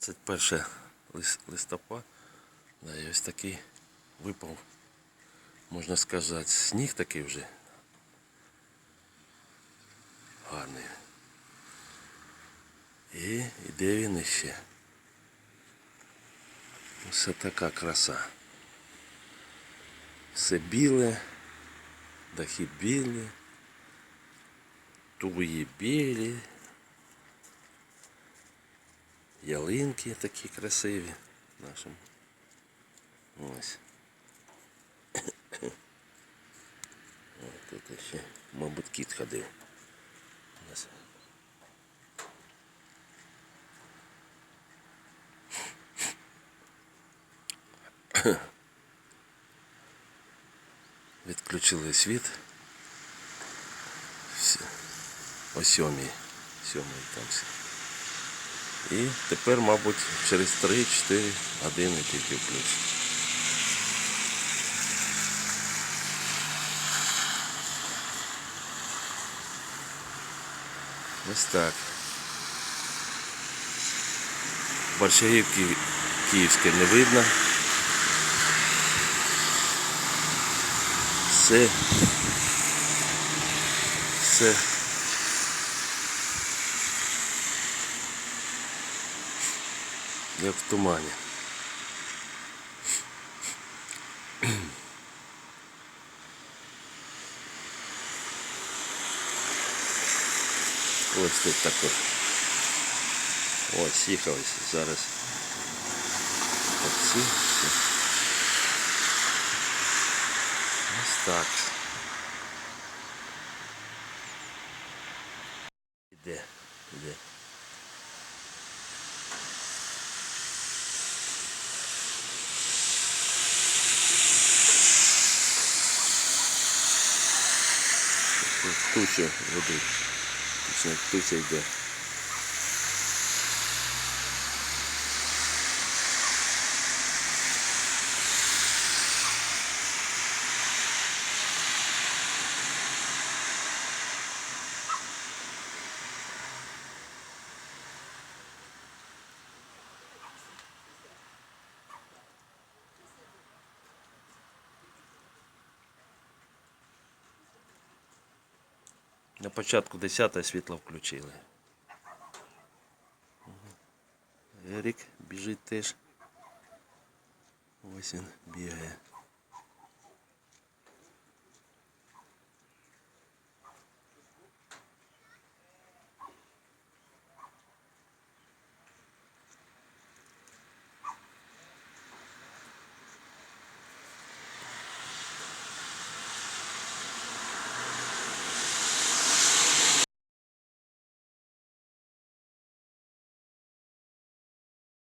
21 лис- листопада. Да, і ось такий випав, можна сказати, сніг такий вже. Гарний. І іде він іще. Все така краса. Все біле, дахи білі, туї білі, ялинки такі красиві нашим. Ось. О, тут ще, мабуть, кіт ходив. Ось. Відключили світ. Всі. О. Сьомій там все. І тепер, мабуть, через 3-4 години тільки включать. Ось так. Борщагівки київське не видно. Все. Все. Як в тумані. Ось тут також. Ось їхались зараз. Все. Ось так. Іде, іде. Тут Туча ведуть. Точно туча йде. На початку 10 світло включили. Ерік біжить теж. Ось він бігає.